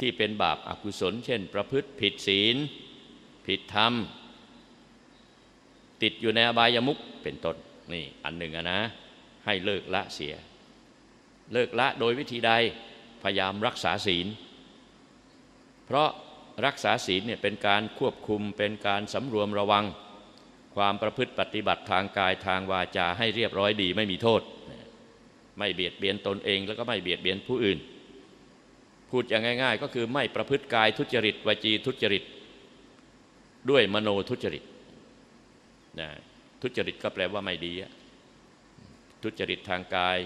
ที่เป็นบาปอากุศล เช่น ประพฤติผิดศีล ผิดธรรม ติดอยู่ในอบายมุขเป็นต้นนี่อันหนึ่งนะ ให้เลิกละเสีย เลิกละโดยวิธีใดพยายามรักษาศีล เพราะรักษาศีลเนี่ยเป็นการควบคุมเป็นการสำรวมระวัง ความประพฤติปฏิบัติทางกายทางวาจาให้เรียบร้อยดีไม่มีโทษ ไม่เบียดเบียนตนเองแล้วก็ไม่เบียดเบียนผู้อื่น พูดอย่างง่าย ๆ ก็คือไม่ประพฤติกายทุจริตวจีทุจริต ด้วยมโนทุจริตนะทุจริตก็แปลว่าไม่ดี ทุจริตทางกาย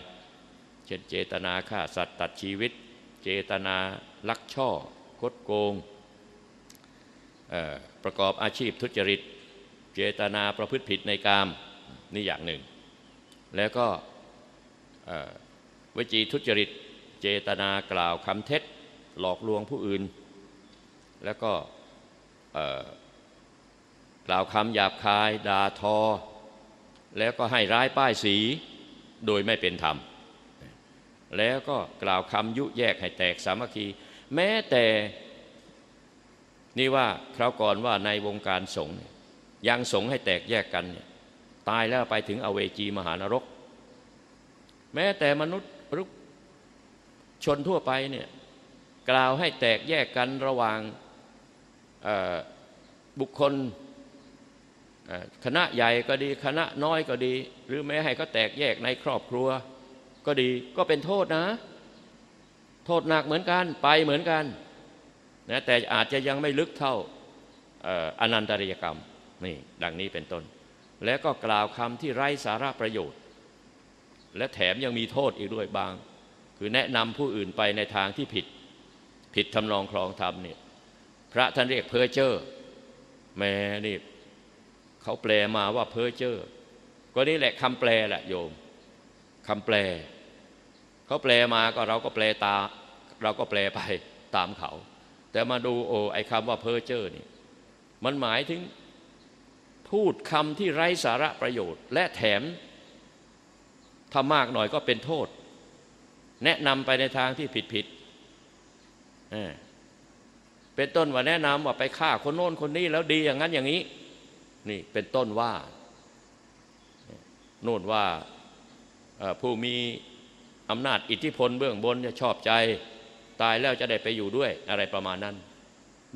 เช่นเจตนาฆ่าสัตว์ตัดชีวิต เจตนาลักช่อคดโกง ประกอบอาชีพทุจริต เจตนาประพฤติผิดในกามนี่อย่างหนึ่ง แล้วก็วิจีทุจริต เจตนากล่าวคำเท็จ หลอกลวงผู้อื่น แล้วก็กล่าวคำหยาบคายด่าทอ แล้วก็ให้ร้ายป้ายสีโดยไม่เป็นธรรม แล้วก็กล่าวคำยุแยกให้แตกสามัคคี แม้แต่นี่ว่าคราวก่อนว่าในวงการสงฆ์ยังสงฆ์ให้แตกแยกกันเนี่ยตายแล้วไปถึงอเวจีมหานรก แม้แต่มนุษย์รุกชนทั่วไปเนี่ย กล่าวให้แตกแยกกันระหว่างบุคคลคณะใหญ่ก็ดีคณะน้อยก็ดี หรือแม้ให้เขาแตกแยกในครอบครัว ก็ดีก็เป็นโทษนะ โทษหนักเหมือนกันไปเหมือนกันนะแต่อาจจะยังไม่ลึกเท่าอนันตริยกรรมนี่ดังนี้เป็นต้น แล้วก็กล่าวคำที่ไร้สาระประโยชน์ และแถมยังมีโทษอีกด้วยบาง คือแนะนำผู้อื่นไปในทางที่ผิด ผิดทำนองคลองธรรมเนี่ยพระท่านเรียกเพอเจอร์แม่นี่เขาแปลมาว่าเพอเจอร์ก็นี่แหละคำแปลแหละโยมคำแปล เขาแปลมาก็เราก็แปลตา เราก็แปลไปตามเขา แต่มาดูโอ้ไอคำว่าเพอเจอร์นี่มันหมายถึงพูดคำที่ไร้สาระประโยชน์ และแถมถ้ามากหน่อยก็เป็นโทษ แนะนำไปในทางที่ผิดผิด เป็นต้นว่าแนะนำว่าไปฆ่าคนโน้นคนนี้แล้วดีอย่างนั้นอย่างนี้ นี่เป็นต้นว่า โน่นว่าผู้มีอำนาจอิทธิพลเบื้องบนจะชอบใจ ตายแล้วจะได้ไปอยู่ด้วยอะไรประมาณนั้น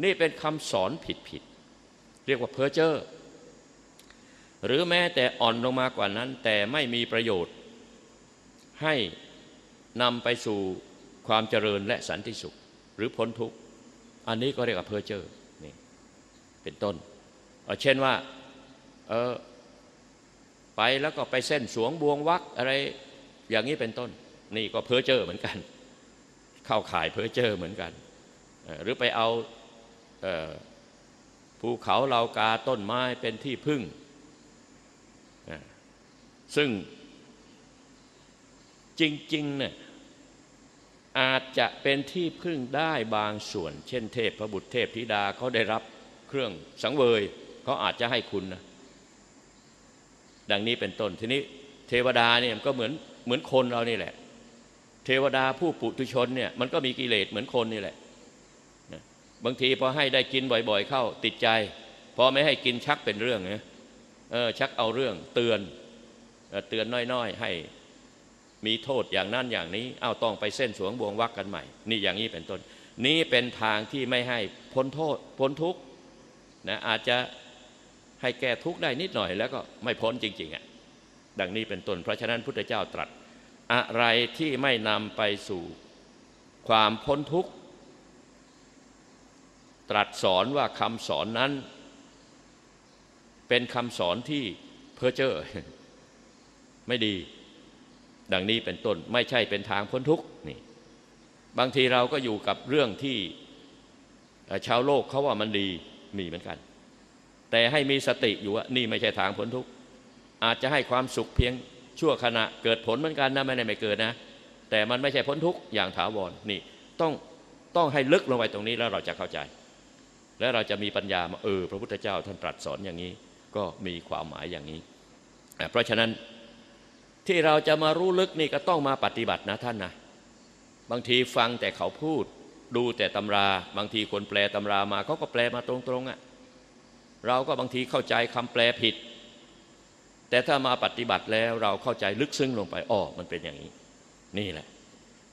นี่เป็นคำสอนผิดผิดเรียกว่าเพอเจอร์หรือแม้แต่อ่อนลงมากว่านั้น แต่ไม่มีประโยชน์ ให้นำไปสู่ความเจริญและสันติสุข หรือพ้นทุกข์อันนี้ก็เรียกว่าเพอเจอร์นี่เป็นต้นเช่นว่าเออไปแล้วก็ไปเส้นสวงบวงวักอะไรอย่างนี้เป็นต้น นี่ก็เพอเจอร์เหมือนกัน เข้าข่ายเพ้อเจ้อเหมือนกัน หรือไปเอาภูเขาเหล่ากาต้นไม้เป็นที่พึ่ง ซึ่งจริงๆเนี่ย อาจจะเป็นที่พึ่งได้บางส่วน เช่นเทพพระบุตรเทพธิดาเขาได้รับเครื่องสังเวยเขาอาจจะให้คุณนะดังนี้เป็นต้นทีนี้เทวดาเนี่ยก็เหมือนเหมือนคนเรานี่แหละ เทวดาผู้ปุถุชนเนี่ยมันก็มีกิเลสเหมือนคนนี่แหละบางทีพอให้ได้กินบ่อย ๆ เข้าติดใจ พอไม่ให้กินชักเป็นเรื่องนะเออชักเอาเรื่องเตือนเตือนน้อยๆให้ มีโทษอย่างนั้นอย่างนี้เอาต้องไปเส้นสวงบวงวักกันใหม่ นี่อย่างนี้เป็นต้น นี้เป็นทางที่ไม่ให้พ้นโทษพ้นทุกข์นะอาจจะให้แก้ทุกข์ได้นิดหน่อย แล้วก็ไม่พ้นจริงๆอะดังนี้เป็นต้นเพราะฉะนั้นพุทธเจ้าตรัส อะไรที่ไม่นำไปสู่ความพ้นทุกข์ ตรัสสอนว่าคำสอนนั้น เป็นคำสอนที่เพ้อเจ้อไม่ดี ดังนี้เป็นต้นไม่ใช่เป็นทางพ้นทุกข์นี่บางทีเราก็อยู่กับเรื่องที่ชาวโลกเขาว่ามันดีมีเหมือนกัน แต่ให้มีสติอยู่ว่านี่ไม่ใช่ทางพ้นทุกข์อาจจะให้ความสุขเพียงชั่วขณะเกิดผลเหมือนกันนะไม่ได้ไม่เกิดนะ แต่มันไม่ใช่พ้นทุกอย่างถาวรนี่ต้องต้องให้ลึกลงไปตรงนี้แล้วเราจะเข้าใจ และเราจะมีปัญญามาเออพระพุทธเจ้าท่านตรัสสอนอย่างนี้ ก็มีความหมายอย่างนี้ เพราะฉะนั้น ที่เราจะมารู้ลึกนี่ก็ต้องมาปฏิบัตินะท่านนะบางทีฟังแต่เขาพูด ดูแต่ตำรา บางทีคนแปลตำรามาเขาก็แปลมาตรงๆอะ่ะเราก็บางทีเข้าใจคำแปลผิด แต่ถ้ามาปฏิบัติแล้วเราเข้าใจลึกซึ้งลงไปอ้อมันเป็นอย่างนี้ นี่แหละ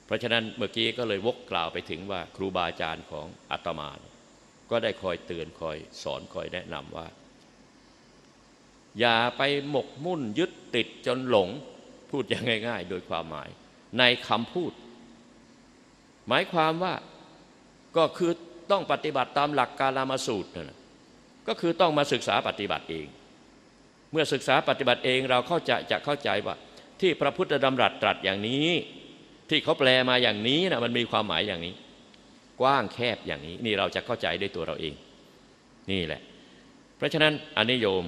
เพราะฉะนั้นเมื่อกี้ก็เลยวกกล่าวไปถึงว่าครูบาอาจารย์ของอาตมาก็ได้คอยเตือนคอยสอนคอยแนะนำว่า อย่าไปหมกมุ่นยึดติดจนหลง พูดอย่างง่าย ๆ โดยความหมาย ในคำพูด หมายความว่าก็คือต้องปฏิบัติตามหลักการามาสูตรนะก็คือต้องมาศึกษาปฏิบัติเอง เมื่อศึกษาปฏิบัติเองเราเข้าใจจะเข้าใจว่า ที่พระพุทธดำรัสตรัสอย่างนี้ ที่เขาแปลมาอย่างนี้นะมันมีความหมายอย่างนี้ กว้างแคบอย่างนี้ นี่เราจะเข้าใจด้วยตัวเราเอง นี่แหละ เพราะฉะนั้นอนิโยม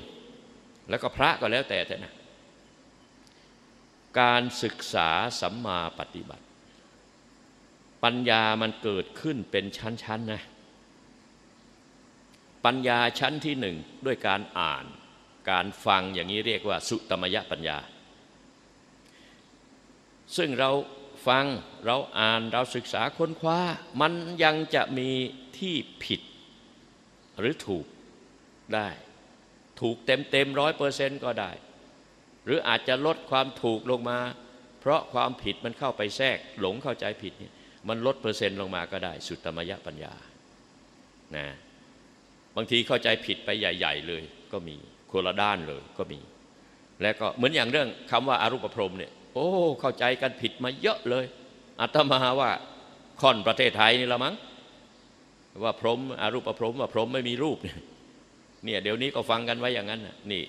แล้วก็พระก็แล้วแต่แต่นะ การศึกษาสัมมาปฏิบัติ ปัญญามันเกิดขึ้นเป็นชั้นๆนะปัญญาชั้นที่หนึ่งด้วยการอ่านการฟังอย่างนี้เรียกว่า สุตมยปัญญา ซึ่งเราฟังเราอ่านเราศึกษาค้นคว้า มันยังจะมีที่ผิดหรือถูกได้ ถูกเต็มเต็มร้อยเปอร์เซนต์ก็ได้ หรืออาจจะลดความถูกลงมา เพราะความผิดมันเข้าไปแทรกหลงเข้าใจผิดเนี่ยมันลดเปอร์เซ็นต์ลงมาก็ได้ สุตตมยปัญญานะบางทีเข้าใจผิดไปใหญ่ ๆ เลยก็มีคนละด้านเลยก็มี และก็เหมือนอย่างเรื่องคำว่าอารูปพรมเนี่ยโอ้เข้าใจกันผิดมาเยอะเลยอาตมาว่าค่อนประเทศไทยนี่ละมั้งว่าพรมอารูปพรมว่าพรมไม่มีรูปเนี่ยเดี๋ยวนี้ก็ฟังกันไว้อย่างนั้นนี่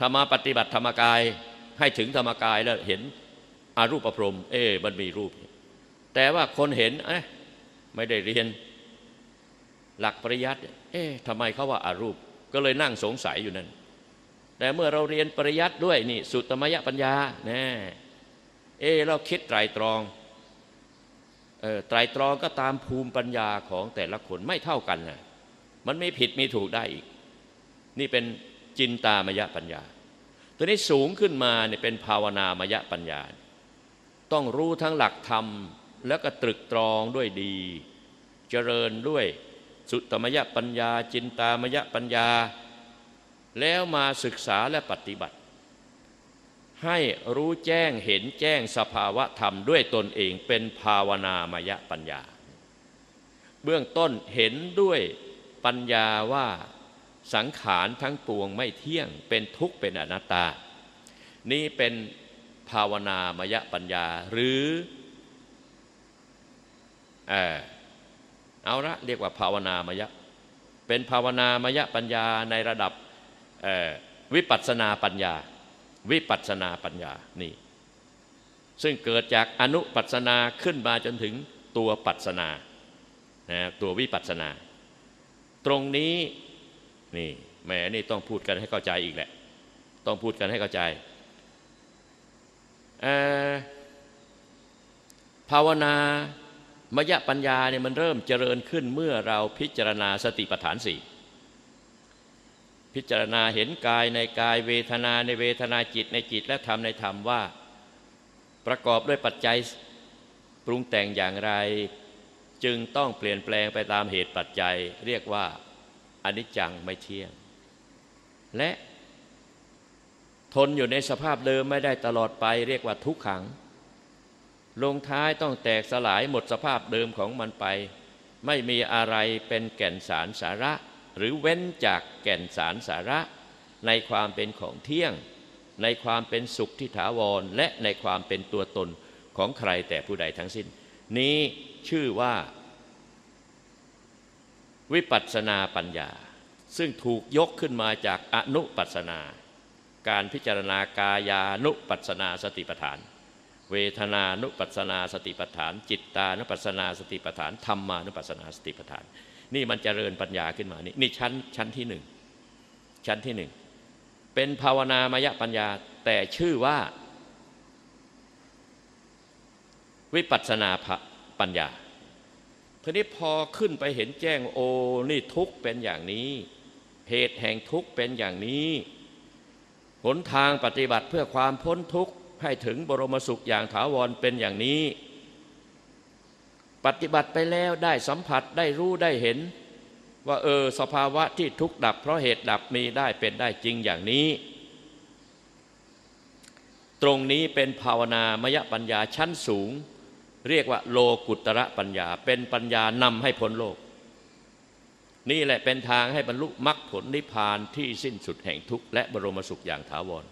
ธรรมาปฏิบัติธรรมกายให้ถึงธรรมกายแล้วเห็นอารูปพรม เอ๊มันมีรูป แต่ว่าคนเห็นเอ๊ะไม่ได้เรียนหลักปริยัติเอ๊ะทำไมเขาว่าอารูป ก็เลยนั่งสงสัยอยู่นั่น แต่เมื่อเราเรียนปริยัติด้วยนี่สุตตมยปัญญาแน่เอ๊เราคิดไตรตรองออไตรตรองก็ตามภูมิปัญญาของแต่ละคนไม่เท่ากันนะมันไม่ผิดมีถูกได้อีก นี่เป็น จินตามยะปัญญา ตัวนี้สูงขึ้นมาเนี่ยเป็นภาวนามยะปัญญา ต้องรู้ทั้งหลักธรรม แล้วก็ตรึกตรองด้วยดี เจริญด้วยสุตมยปัญญา จินตามยะปัญญา แล้วมาศึกษาและปฏิบัติ ให้รู้แจ้งเห็นแจ้งสภาวะธรรมด้วยตนเองเป็นภาวนามยะปัญญา เบื้องต้นเห็นด้วยปัญญาว่า สังขารทั้งปวงไม่เที่ยงเป็นทุกข์เป็นอนัตตา นี่เป็นภาวนามยปัญญาหรือเออเอาละเรียกว่าภาวนามยะเป็นภาวนามยปัญญาในระดับวิปัสนาปัญญา วิปัสนาปัญญานี่ซึ่งเกิดจากอนุปัสนาขึ้นมาจนถึงตัวปัสนานะตัววิปัสนา ตรงนี้ นี่แหมนี่ต้องพูดกันให้เข้าใจอีกแหละ ต้องพูดกันให้เข้าใจภาวนามยปัญญาเนี่ยมันเริ่มเจริญขึ้นเมื่อเราพิจารณาสติปัฏฐานสี่พิจารณาเห็นกายในกายเวทนาในเวทนาจิตในจิตและธรรมในธรรมว่า ประกอบด้วยปัจจัยปรุงแต่งอย่างไร จึงต้องเปลี่ยนแปลงไปตามเหตุปัจจัย เรียกว่า อนิจจังไม่เที่ยง และทนอยู่ในสภาพเดิมไม่ได้ตลอดไปเรียกว่าทุกขัง ลงท้ายต้องแตกสลายหมดสภาพเดิมของมันไป ไม่มีอะไรเป็นแก่นสารสาระ หรือเว้นจากแก่นสารสาระ ในความเป็นของเที่ยง ในความเป็นสุขที่ถาวร และในความเป็นตัวตนของใครแต่ผู้ใดทั้งสิ้น นี้ชื่อว่า วิปัสนาปัญญา ซึ่งถูกยกขึ้นมาจากอนุปัสนา การพิจารณากายานุปัสนาสติปัฏฐาน เวทนานุปัสนาสติปัฏฐาน จิตตานุปัสนาสติปัฏฐานธรรมานุปัสนาสติปัฏฐาน นี่มันจเจริญปัญญาขึ้นมานี่นี่ชั้นชั้นที่หนึ่งชั้นที่หนึ่งเป็นภาวนามยปัญญาแต่ชื่อว่า วิปัสนาปัญญา ทีนี้พอขึ้นไปเห็นแจ้งโอ้นี่ทุกเป็นอย่างนี้ เหตุแห่งทุกเป็นอย่างนี้ หนทางปฏิบัติเพื่อความพ้นทุกข์ให้ถึงบรมสุขอย่างถาวรเป็นอย่างนี้ ปฏิบัติไปแล้วได้สัมผัสได้รู้ได้เห็น ว่าเออสภาวะที่ทุกข์ดับ เพราะเหตุดับมีได้เป็นได้จริงอย่างนี้ ตรงนี้เป็นภาวนามยปัญญาชั้นสูง เรียกว่าโลกุตระปัญญา เป็นปัญญานำให้พ้นโลก นี่แหละเป็นทางให้บรรลุมรรคผลนิพพานที่สิ้นสุดแห่งทุกข์และบรมสุขอย่างถาวร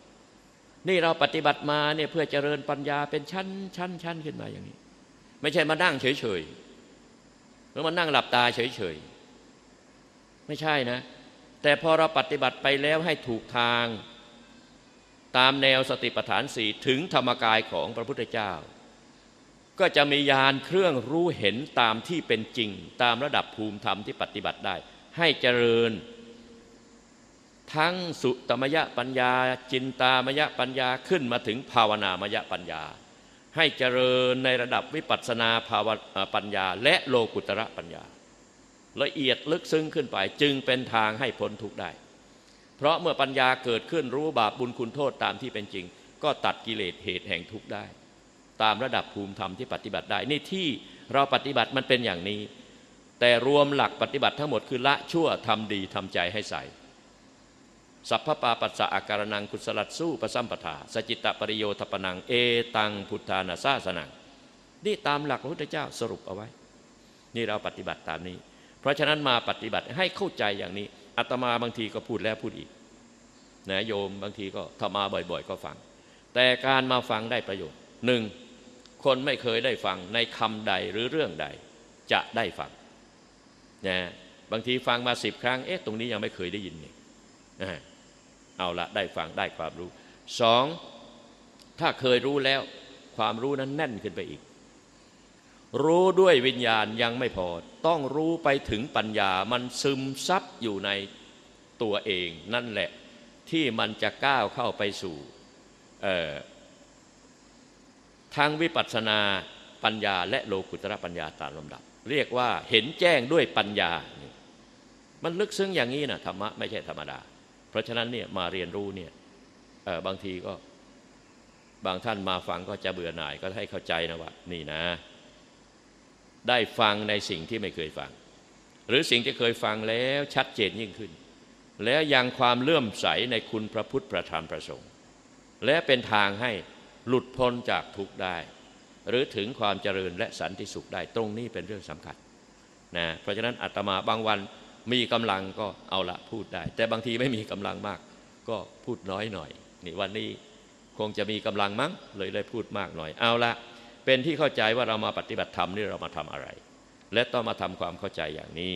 นี่เราปฏิบัติมาเนี่ยเพื่อเจริญปัญญาเป็นชั้นชั้นชั้นขึ้นมาอย่างนี้ ไม่ใช่มานั่งเฉยๆหรือมานั่งหลับตาเฉยๆไม่ใช่นะ แต่พอเราปฏิบัติไปแล้วให้ถูกทางตามแนวสติปัฏฐานสี่ถึงธรรมกายของพระพุทธเจ้า ก็จะมียานเครื่องรู้เห็นตามที่เป็นจริง ตามระดับภูมิธรรมที่ปฏิบัติได้ ให้เจริญ ทั้งสุตมยปัญญา จินตามยปัญญาขึ้นมาถึงภาวนามยปัญญา ให้เจริญในระดับวิปัสสนาภาวปัญญา และโลกุตระปัญญา ละเอียดลึกซึ้งขึ้นไปจึงเป็นทางให้พ้นทุกข์ได้ เพราะเมื่อปัญญาเกิดขึ้นรู้บาปบุญคุณโทษตามที่เป็นจริง ก็ตัดกิเลสเหตุแห่งทุกข์ได้ ตามระดับภูมิธรรมที่ปฏิบัติได้ นี่ที่เราปฏิบัติมันเป็นอย่างนี้ แต่รวมหลักปฏิบัติทั้งหมดคือละชั่วทำดีทำใจให้ใสสัพพปาปัสสะอาการนังกุศลัดสู้ประสัมปทาสจิตตปริโยทปนังเอตังพุทธานาซาสนังนี่ตามหลักพระพุทธเจ้าสรุปเอาไว้ นี่เราปฏิบัติตามนี้ เพราะฉะนั้นมาปฏิบัติให้เข้าใจอย่างนี้อาตมาบางทีก็พูดแล้วพูดอีกนะโยมบางทีก็ถ้ามาบ่อย ๆ ก็ฟัง แต่การมาฟังได้ประโยชน์หนึ่ง คนไม่เคยได้ฟังในคำใดหรือเรื่องใดจะได้ฟังนะบางทีฟังมาสิบครั้ง เอ๊ะ ตรงนี้ยังไม่เคยได้ยินนี่นะเอาละได้ฟังได้ความรู้สองถ้าเคยรู้แล้ว ความรู้นั้นแน่นขึ้นไปอีก รู้ด้วยวิญญาณยังไม่พอ ต้องรู้ไปถึงปัญญามันซึมซับอยู่ในตัวเอง นั่นแหละที่มันจะก้าวเข้าไปสู่ ทางวิปัสสนาปัญญา และโลกุตระปัญญาตามลำดับ เรียกว่าเห็นแจ้งด้วยปัญญา มันลึกซึ้งอย่างนี้นะธรรมะไม่ใช่ธรรมดา เพราะฉะนั้นเนี่ยมาเรียนรู้เนี่ยบางทีก็บางท่านมาฟังก็จะเบื่อหน่ายก็ให้เข้าใจนะว่านี่นะ ได้ฟังในสิ่งที่ไม่เคยฟัง หรือสิ่งที่เคยฟังแล้วชัดเจนยิ่งขึ้น แล้วยังความเลื่อมใสในคุณพระพุทธประธรรมประสงค์และเป็นทางให้ หลุดพ้นจากทุกข์ได้ หรือถึงความเจริญและสันติสุขได้ตรงนี้เป็นเรื่องสำคัญนะเพราะฉะนั้นอาตมาบางวันมีกำลังก็เอาละพูดได้ แต่บางทีไม่มีกำลังมาก ก็พูดน้อยหน่อยนี่วันนี้คงจะมีกำลังมั้งเลยเลยพูดมากหน่อยเอาละเป็นที่เข้าใจว่าเรามาปฏิบัติธรรมนี่เรามาทำอะไร และต้องมาทำความเข้าใจอย่างนี้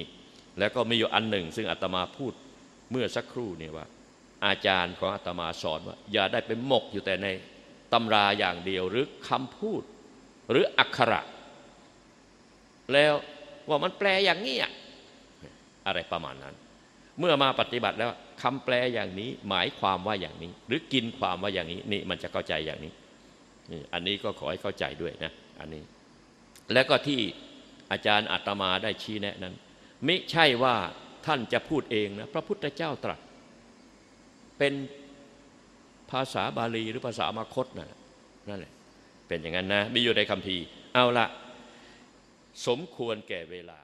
แล้วก็มีอยู่อันหนึ่ง ซึ่งอาตมาพูดเมื่อสักครู่นี่ว่า อาจารย์ของอาตมาสอนว่า อย่าได้ไปหมกอยู่แต่ใน ตำราอย่างเดียวหรือคำพูด หรืออักขระ แล้วว่ามันแปลอย่างนี้อะไรประมาณนั้น เมื่อมาปฏิบัติแล้วคำแปลอย่างนี้หมายความว่าอย่างนี้ หรือกินความว่าอย่างนี้นี่มันจะเข้าใจอย่างนี้นี่อันนี้ก็ขอให้เข้าใจด้วยนะอันนี้ แล้วก็ที่อาจารย์อาตมาได้ชี้แนะนั้น ไม่ใช่ว่าท่านจะพูดเองนะพระพุทธเจ้าตรัสเป็น ภาษาบาลีหรือภาษามาคตนั่นนั่นแหละเป็นอย่างนั้นนะมีอยู่ในคำพีเอาละสมควรแก่เวลา